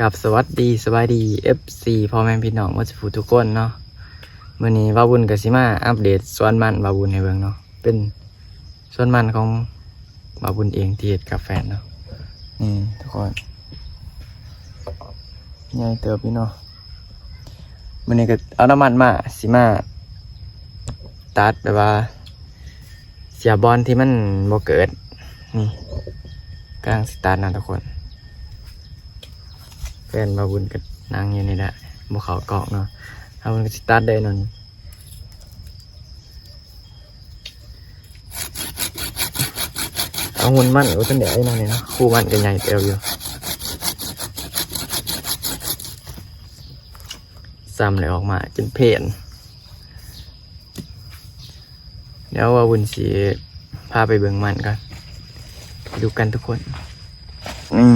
กับสวัสดีสบายดี FC พ่อแม่พี่น้องวัดฟูทุกคนเนาะมื่อนี้บาบุญกับสิมาอัปเดตสวนมันบาบุญให้เบิ่งเนาะเป็นสวนมันของบาบุญเองที่เฮ็ดกับแฟนเนาะนี่ทุกคนใหญ่เติบพี่เนาะมื่อนี้ก็เอาน้ำมันมาสิมาตัดแบบว่า เสียบอลที่มันบ่เกิดนี่กำลังสิตัดนะทุกคน นมาบุญกับนางอยู่นี่แหละบ่เขาเกาะเนาะเอามันก็สิตัดได้นนเอาหุ่นมันโอ้ต้นเดี๋ยวไอ้นั่นนี่เนาะคู่มันก็ใหญ่เตียวอยู่ซ้ำเลยออกมาจนเพลนเดี๋ยวว่าบุญสีพาไปเบิ่งมันกันดูกันทุกคนนี่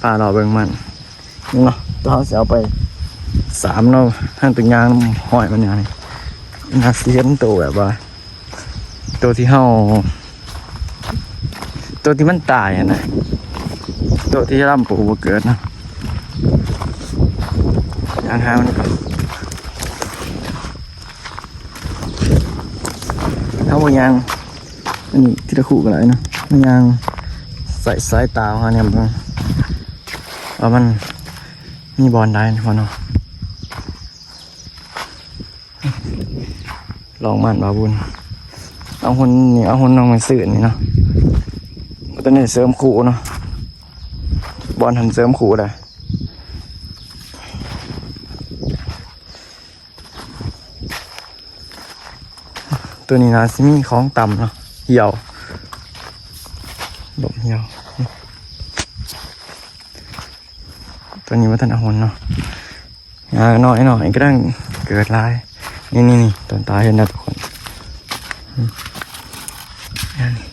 พาเราเบิ่งมัน เนาะตัวเขาจะเอาไปสามเนาะท่านตัวยางห้อยมันอย่างนี้นาเซียนตัวแบบว่า ตัวที่เฮาตัวที่มันตายนะตัวที่ร่ำปูบ่เกิดนะยางหามันก่อนเอาบ่ยางอันนี้ที่ตะคู่กันเลยนะมันยางใส่สายตาเขาเนี่ยมันว่ามัน มีบอลได้นะพ่อเนาะลองมันบาบุญเอาหุนนี่เอาหุนน้องมันสื่อนี่เนาะตัวนี้เสริมขู่เนาะบอลหันเสริมขู่ได้ตัวนี้นะซิมีของต่ำเนาะเหี่ยวดมเหี่ยว ตัวนี้ว่าท่านอาหนเนาะยาหน่อยหน่อยก็ต้องเกิดลาย นี่นี่นี่ต้นตายเห็นนะทุกคนนี่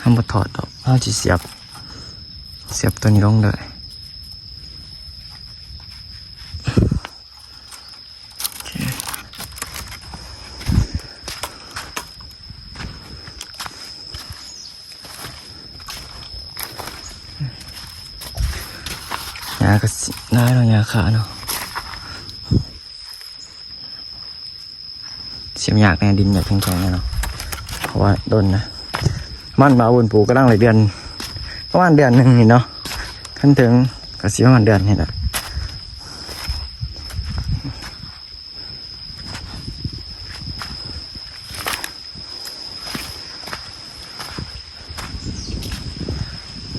ทำบดถอดดอกเอาจีเสียบ เสียบตัวนี้ลงเลยโอเคยาก็สิ ได้าะยาขาเนาะเสียมยากในดินอยากแข็งๆเนาะเพราะว่าโดนนะมันมาบนปูก็ต้องหลายเดือนประมาณเดือนหนึ่งเห็นเนาะขั้นถึงก็สิประมาณเดือนนี่แหละ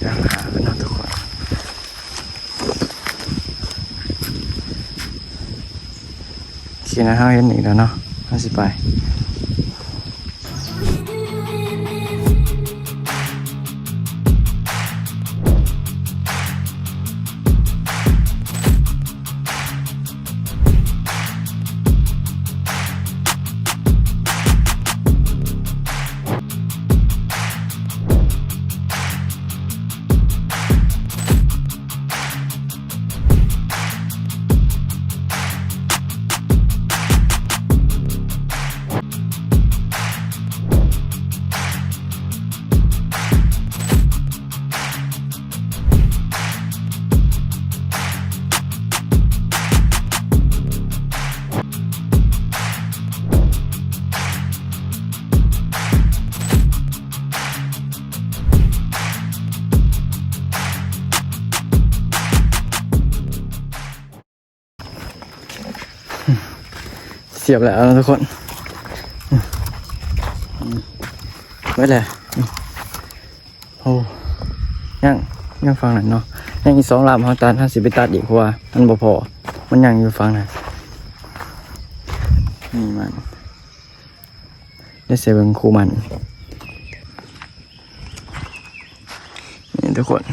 ยังหากันเนาะทุกคน ขีนะฮาเห็นอีกแล้วเนาะห้าสิบไป สียบแล้วทุกคนไว้เลยโอ้ยังยังฟังหน่อยเนาะยังอีกสองลำเขาตัดห้าสิบไปตัดอีกเพราะว่ามันบ่พอ มันยังอยู่ฟังนะนี่มันได้เสียเบิงคูมันนี่ทุกคน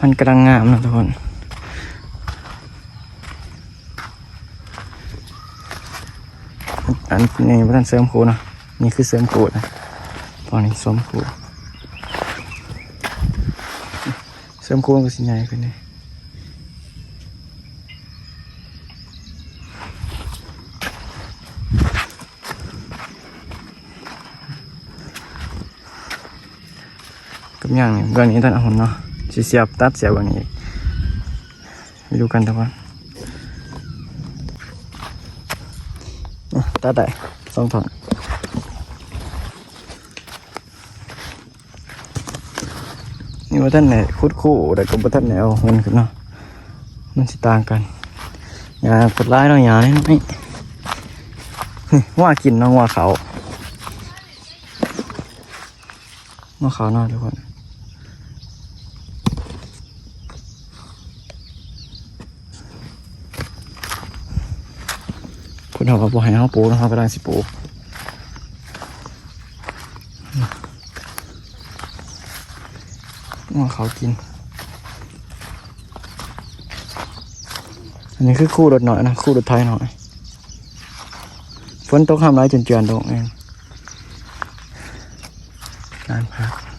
มันกำลังงามนะทุกคน อันนี้ไม่ต้องเสริมโคนะนี่คือเสริมโคนะตอนนี้สมคเสริมโครูมันก็สิใหญ่ขึ้นนี่กับอย่างนี้ก่อนนี้ท่านเอาหุนเนาะเสียบตัดเสียบกว่านี้ไปดูกันทุกคนอะ ตาได้สองถอนนี่ว่าท่านไหนคุดคู่แต่ก็บ่ท่านไหนเอาเงินขึ้นเนาะมันสิต่างกันอย่ากดไลค์เนาะอย่าให้น้อยนี่ว่ากินเน้องว่าเขาว่าเขาเนาะทุกคน คุณเขาก็บอกให้เขาปูนะครับกำลังสิปูว่าเขากิน อันนี้คือคู่รถหน่อยนะ คู่รถไทยหน่อย ฝนตกห้ามไรจนเจือนตกเองการพัก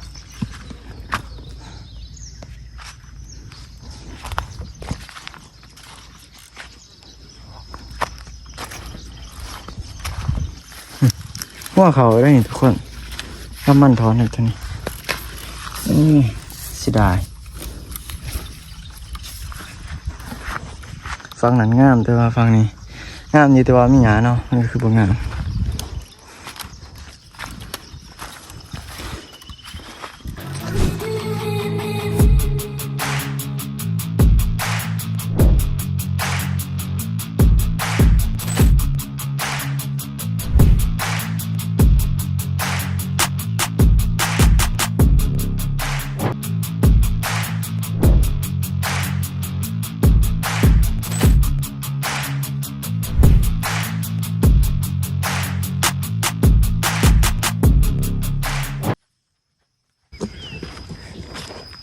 ว่าเขาได้ทุกคนน้ำมันทอนเลยท่านี้นี่สิดายฟังนั้นงามแต่ว่าฟังนี้งามอยู่แต่ว่ามีหยาเนาะนี่คือบ่งาม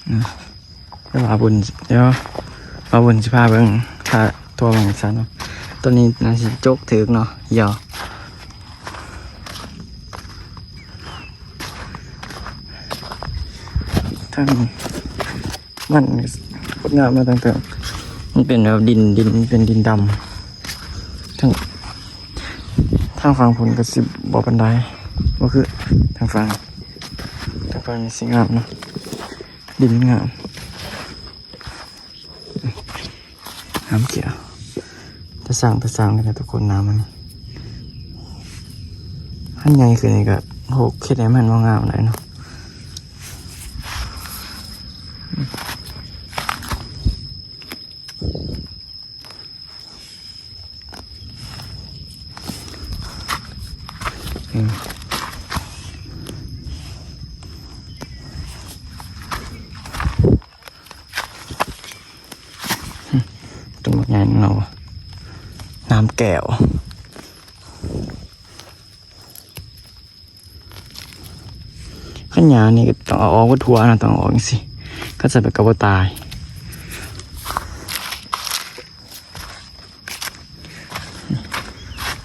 เดี๋ยวมาบุญเดี๋ยวมาบุญสิพาเบิ่งถ้าตัวมันซันเนาะตัวนี้น่าสิจกถึกเนาะยาวทั้งมันกดงามมาตั้งแต่มันเป็นแบบดินดินเป็นดินดำทั้งทางฝั่งผลกระสิบบ่อปันไดก็คือทางฝั่งทางฝั่งนี่สิงามเนาะ ดินงามน้ำเขียวจะสร้างจะสร้างเลยนะทุกคนน้ำมันท่านใหญ่คือนี่ก็หกคิดไหนมันว่างามไหนเนาะอืมต้นไม้ใหญ่ของเราอะน้ำ แก้ว ขันยานี่ก็ต้องเอาออกวัตถุนะต้องออกสิก็จะแบบกระบตาย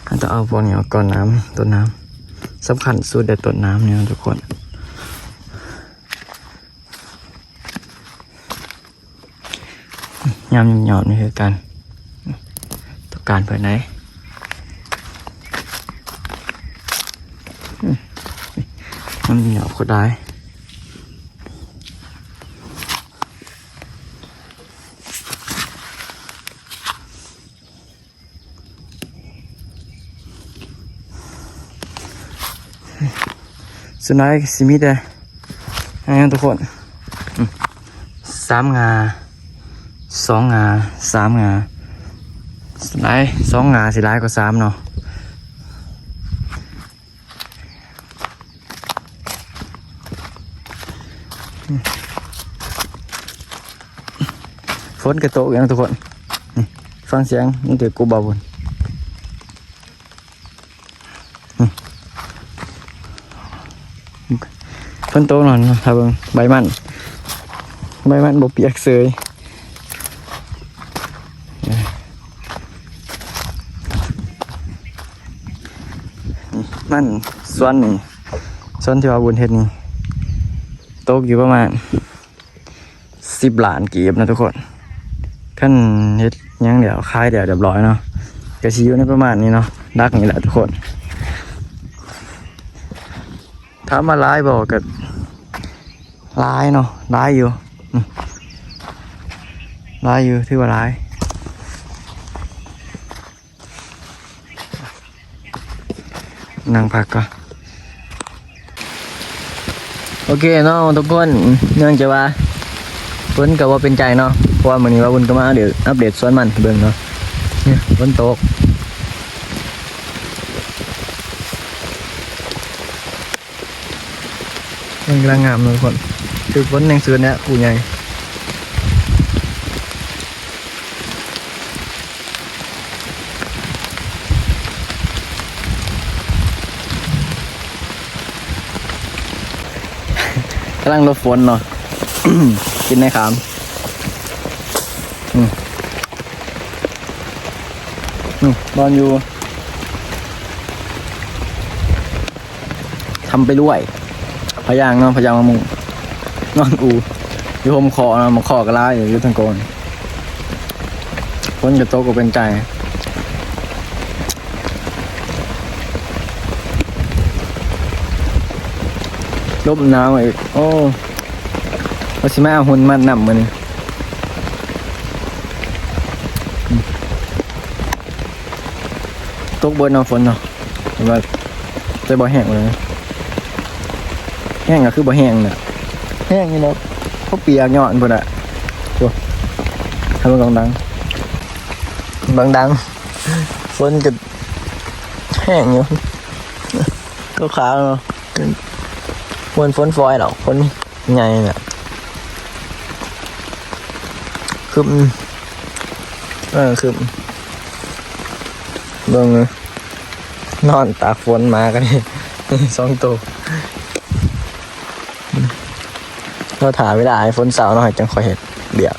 อาจจะเอาพวกนี้ออกก่อนน้ำต้นน้ำสำคัญสุดเด็ดต้นน้ำเนี่ยทุกคนยำหยอดนี่คือการ การเพื่อไหนอืมยำหยอดก็ได้สุดท้ายสิมีแต่อันนี้ทุกคนสามงาสองงาสามงา สุดท้ายสองงาสิร้ายกว่าสามเนาะฝนกระโตกอย่างทุกคนนี่ฟังเสียงมันเกิดกูเบาบนฝนโตกหน่อยครับใบมัน ใบมันบเปียกเสย มันส่วนนี่ส่วนที่ว่าบุญเฮ็ดนี่ตกอยู่ประมาณสิบล้านกีบนะทุกคนขั้นเฮ็ดยังเดี๋ยวคายเดี๋ยวเรียบร้อยเนาะกระชิอยู่ในประมาณนี้เนาะดักนี่แหละทุกคนถามมาร้ายบอกกับร้ายเนาะร้ายอยู่อืมร้ายอยู่ถือว่าร้าย นั่งพักก่อนโอเคเนาะทุกคนเนื่องจากว่าฝนก็ว่าเป็นใจเนาะเพราะว่ามื้อนี้ว่าบุญก็มาเดี๋ยวอัปเดตสวนมันให้เบิ่งเนาะเนี่ยฝนตกมันกำลังงามเลยทุกคนคือฝนยังซื้อเนี่ยผู้ใหญ่ กำลังรบฝนเนาะ กินในขามนอนอยู่ทำไปด้วย พยางเนาะพยางมะมุงนอนอูอยู่หมคอนะมาคอกระลาอยู่อยุทางโกนฝนกระตก็เป็นใจ ลบหนาวอีกโอ้ว่าสิมาเอาหุ่นมันนำมันตกบนเนาะฝนเนาะแต่ว่าจะบ่แห้งเลยแห้งก็คือบ่แห้งเนี่ยแห้งนี่เนาะเขาเปียกย้อนพุ่นอะตัวทำมันดังดังดังดังฝนก็แห้งอยู่ก็ขาวๆเนาะ มวนฝนฟอยหรอกฝนใหญ่เนี่ยคือมันเออคือเบิ่งนอนตากฝนมากันนี่สองตัวเราถ่ายเวลาไอ้ฝนสาวหน่อยจังคอยเห็ดเดี๋ยว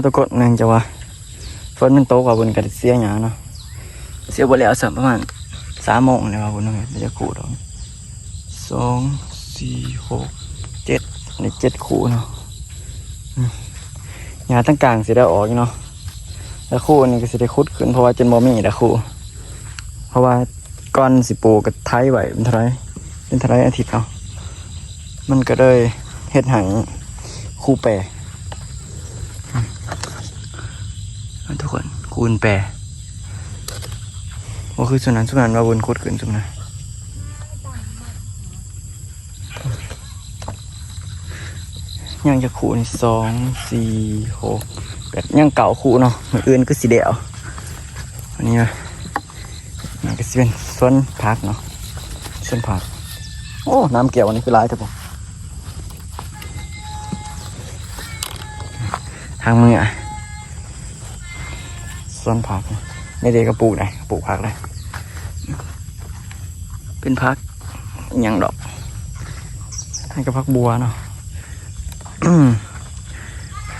นะทุกคนนั่งจะว่าฝนมันตกว่าบนกระเสียหยาเนาะเสียบแล้วสักประมาณสามโมงเลยว่าบนนั้นเดี๋ยวจะขู่ดอกสองสี่หกเจ็ดในเจ็ดขู่เนาะหยาตั้งกลางเสิได้ออกเนาะแล้วคู่นี่ก็สิได้คุดขึ้นเพราะว่าจนบ่มีแล้วคู่เพราะว่าก้อนสิปูกับไทยไว้เป็นเท่าไรเป็นเท่าไรอาทิตย์เอาะมันก็เลยเฮ็ดหังคู่แปร อะ ทุกคน คูณแปรว่าคือสุนันสุนันว่าบนโคตรขึ้นสุนันยังจะคูณสองสี่หกแปดยังเก่าคูเนาะเหมือนอื่นก็สีเดียวอันนี้นะมันก็สิเป็นส่วนพักเนาะส่วนพัก โอ้ น้ำเกี่ยวอันนี้คือร้ายเถอะผมทางมืออะ สวนผักในเด็กก็ปลูกได้ปลูกผักได้เป็นผักย่างดอกให้กับผักบัวเนาะ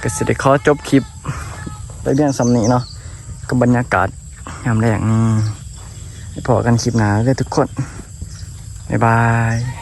ก็สิได้ขอจบคลิปไปเรื่องสำนีเนาะกับบรรยากาศยามแรกนี่พอกันคลิปหนาเลยทุกคน บ๊ายบาย